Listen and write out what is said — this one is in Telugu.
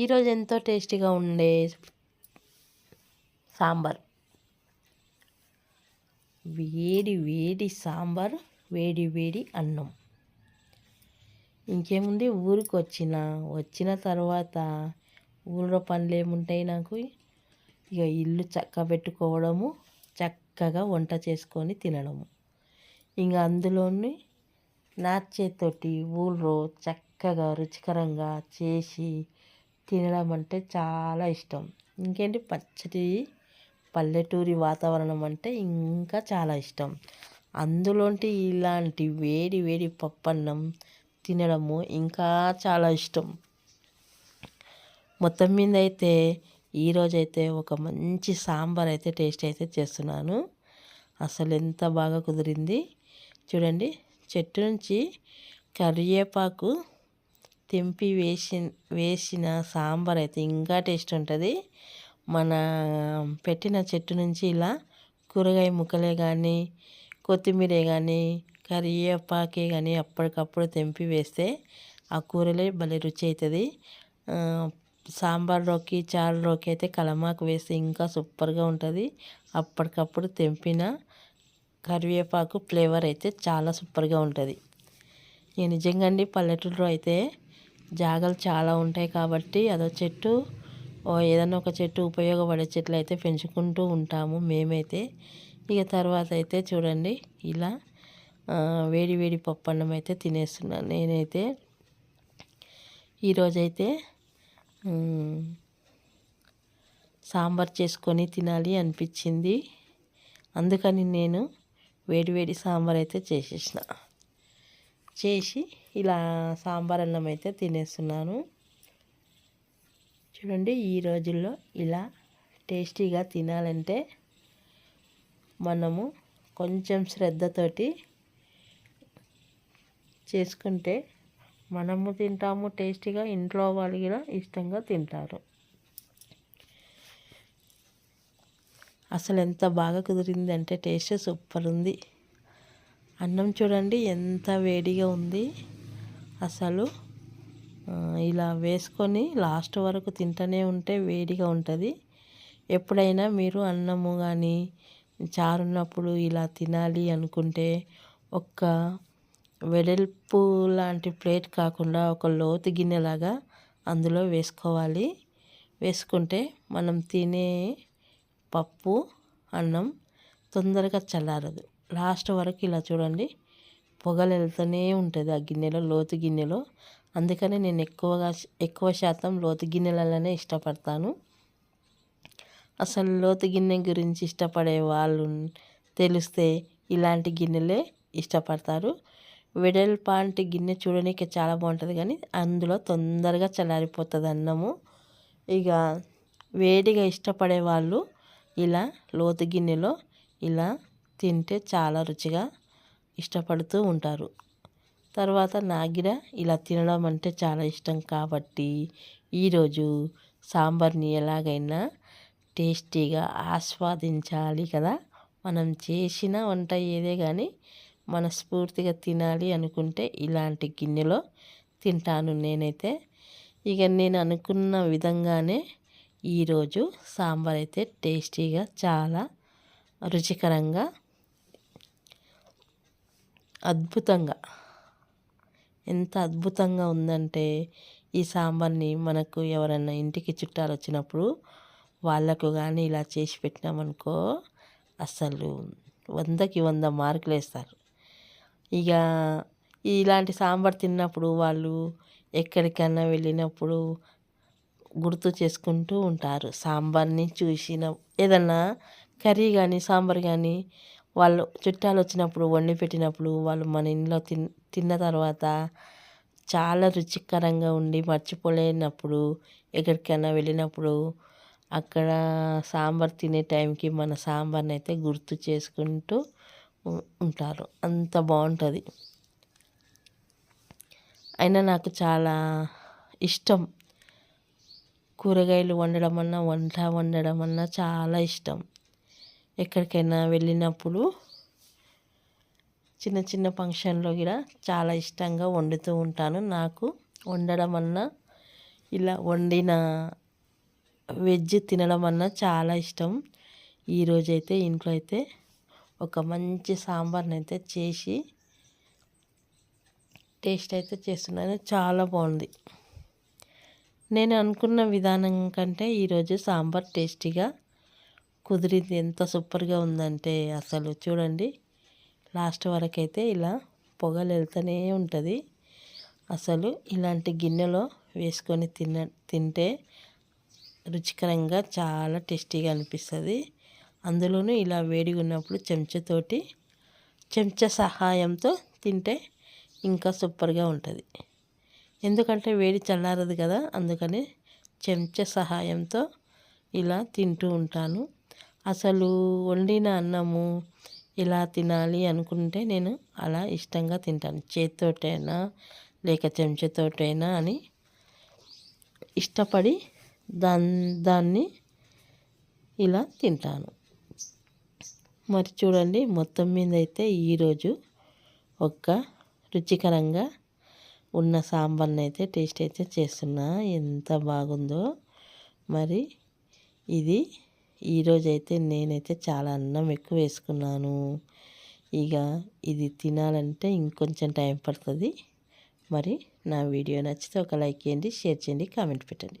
ఈరోజు ఎంతో టేస్టీగా ఉండే సాంబార్. వేడి వేడి సాంబార్ వేడి వేడి అన్నం. ఇంకేముంది? ఊరికి వచ్చిన. వచ్చిన తర్వాత ఊళ్ళో పనులు ఏముంటాయి నాకు? ఇక ఇల్లు చక్క పెట్టుకోవడము చక్కగా వంట చేసుకొని తినడము. ఇంకా అందులోని నా చేతితోటి ఊళ్ళో చక్కగా రుచికరంగా చేసి తినడం అంటే చాలా ఇష్టం. ఇంకేంటి? పచ్చటి పల్లెటూరి వాతావరణం అంటే ఇంకా చాలా ఇష్టం. అందులోంటి ఇలాంటి వేడి వేడి పప్పన్నం తినడము ఇంకా చాలా ఇష్టం. మొత్తం మీద అయితే ఈరోజైతే ఒక మంచి సాంబార్ అయితే టేస్ట్ అయితే చేస్తున్నాను. అసలు ఎంత బాగా కుదిరింది. చూడండి చెట్టు నుంచి కరివేపాకు తెంపి వేసి వేసిన సాంబార్ అయితే ఇంకా టేస్ట్ ఉంటుంది. మన పెట్టిన చెట్టు నుంచి ఇలా కూరగాయ ముక్కలే కానీ కొత్తిమీరే కానీ కరివేపాకే కానీ అప్పటికప్పుడు తెంపి వేస్తే ఆ కూరలే భలే రుచి అవుతుంది సాంబార్లోకి చారులోకి అయితే కలమాకు వేస్తే ఇంకా సూపర్గా ఉంటుంది. అప్పటికప్పుడు తెంపిన కరివేపాకు ఫ్లేవర్ అయితే చాలా సూపర్గా ఉంటుంది. నేను నిజంగా అండి పల్లెటూరులో అయితే జాగలు చాలా ఉంటాయి కాబట్టి అదో చెట్టు ఏదైనా ఒక చెట్టు ఉపయోగపడే చెట్లు అయితే పెంచుకుంటూ ఉంటాము మేమైతే. ఇక తర్వాత అయితే చూడండి ఇలా వేడి వేడి పప్పు అన్నం అయితే తినేస్తున్నాను నేనైతే. ఈరోజైతే సాంబార్ చేసుకొని తినాలి అనిపించింది. అందుకని నేను వేడి వేడి సాంబార్ అయితే చేసేసిన. చేసి ఇలా సాంబార్ అన్నం అయితే తినేస్తున్నాను. చూడండి ఈ రోజుల్లో ఇలా టేస్టీగా తినాలంటే మనము కొంచెం శ్రద్ధతోటి చేసుకుంటే మనము తింటాము టేస్టీగా ఇంట్లో వాళ్ళు కూడా ఇష్టంగా తింటారు. అసలు ఎంత బాగా కుదిరిందంటే టేస్ట్ సూపర్ ఉంది. అన్నం చూడండి ఎంత వేడిగా ఉంది. అసలు ఇలా వేసుకొని లాస్ట్ వరకు తింటూనే ఉంటే వేడిగా ఉంటుంది. ఎప్పుడైనా మీరు అన్నము కానీ చారున్నప్పుడు ఇలా తినాలి అనుకుంటే ఒక వెడల్పు లాంటి ప్లేట్ కాకుండా ఒక లోతు గిన్నెలాగా అందులో వేసుకోవాలి. వేసుకుంటే మనం తినే పప్పు అన్నం తొందరగా చల్లారదు. లాస్ట్ వరకు ఇలా చూడండి. పొగలు వెళ్తూనే ఉంటుంది ఆ గిన్నెలో లోతు గిన్నెలో. అందుకనే నేను ఎక్కువగా ఎక్కువ శాతం లోతు గిన్నెలలోనే ఇష్టపడతాను. అసలు లోతు గిన్నె గురించి ఇష్టపడే వాళ్ళు తెలిస్తే ఇలాంటి గిన్నెలే ఇష్టపడతారు. వెడల్పాంటి గిన్నె చూడడానికి చాలా బాగుంటుంది కానీ అందులో తొందరగా చల్లారిపోతుంది అన్నము. ఇక వేడిగా ఇష్టపడే వాళ్ళు ఇలా లోతు గిన్నెలో ఇలా తింటే చాలా రుచిగా ఇష్టపడుతూ ఉంటారు. తర్వాత నాగిర ఇలా తినడం అంటే చాలా ఇష్టం కాబట్టి ఈరోజు సాంబార్ని ఎలాగైనా టేస్టీగా ఆస్వాదించాలి కదా. మనం చేసిన వంట ఏదే కానీ మనస్ఫూర్తిగా తినాలి అనుకుంటే ఇలాంటి గిన్నెలో తింటాను నేనైతే. ఇక నేను అనుకున్న విధంగానే ఈరోజు సాంబార్ అయితే టేస్టీగా చాలా రుచికరంగా అద్భుతంగా. ఎంత అద్భుతంగా ఉందంటే ఈ సాంబార్ని మనకు ఎవరైనా ఇంటికి చుట్టాలు వచ్చినప్పుడు వాళ్ళకు కానీ ఇలా చేసి పెట్టినామనుకో అసలు వందకి వంద మార్కులు వేస్తారు ఇక ఇలాంటి సాంబార్ తిన్నప్పుడు వాళ్ళు ఎక్కడికైనా వెళ్ళినప్పుడు గుర్తు చేసుకుంటూ ఉంటారు. సాంబార్ని చూసిన ఏదన్నా కర్రీ కానీ సాంబార్ కానీ వాళ్ళు చుట్టాలు వచ్చినప్పుడు వండి పెట్టినప్పుడు వాళ్ళు మన ఇంట్లో తిన్ తిన్న తర్వాత చాలా రుచికరంగా ఉండి మర్చిపోలేనప్పుడు ఎక్కడికైనా వెళ్ళినప్పుడు అక్కడ సాంబార్ తినే టైంకి మన సాంబార్ని అయితే గుర్తు చేసుకుంటూ ఉంటారు. అంత బాగుంటుంది. అయినా నాకు చాలా ఇష్టం. కూరగాయలు వండడం అన్నా వంట వండడం అన్నా చాలా ఇష్టం. ఎక్కడికైనా వెళ్ళినప్పుడు చిన్న చిన్న ఫంక్షన్లో కూడా చాలా ఇష్టంగా వండుతూ ఉంటాను. నాకు వండడం అన్నా ఇలా వండిన వెజ్ తినడం అన్నా చాలా ఇష్టం. ఈరోజైతే ఇంట్లో అయితే ఒక మంచి సాంబార్ని అయితే చేసి టేస్ట్ అయితే చేస్తున్నాను. చాలా బాగుంది. నేను అనుకున్న విధానం కంటే ఈరోజు సాంబార్ టేస్టీగా కుదిరింది ఎంత సూపర్గా ఉందంటే అసలు చూడండి. లాస్ట్ వరకు అయితే ఇలా పొగలు వెళ్తూనే ఉంటుంది. అసలు ఇలాంటి గిన్నెలో వేసుకొని తిన తింటే రుచికరంగా చాలా టేస్టీగా అనిపిస్తుంది. అందులోనూ ఇలా వేడిగా ఉన్నప్పుడు చెంచాతోటి చెంచా సహాయంతో తింటే ఇంకా సూపర్గా ఉంటుంది. ఎందుకంటే వేడి చల్లారదు కదా అందుకని చెంచా సహాయంతో ఇలా తింటూ ఉంటాను. అసలు వండిన అన్నము ఇలా తినాలి అనుకుంటే నేను అలా ఇష్టంగా తింటాను. చేతితోటైనా లేక చెంచాతోటైనా అని ఇష్టపడి దాన్ దాన్ని ఇలా తింటాను. మరి చూడండి మొత్తం మీద అయితే ఈరోజు ఒక్క రుచికరంగా ఉన్న సాంబార్ని అయితే టేస్ట్ అయితే చేస్తున్నా. ఎంత బాగుందో. మరి ఇది ఈరోజైతే నేనైతే చాలా అన్నం ఎక్కువ వేసుకున్నాను. ఇక ఇది తినాలంటే ఇంకొంచెం టైం పడుతుంది. మరి నా వీడియో నచ్చితే ఒక లైక్ చేయండి షేర్ చేయండి కామెంట్ పెట్టండి.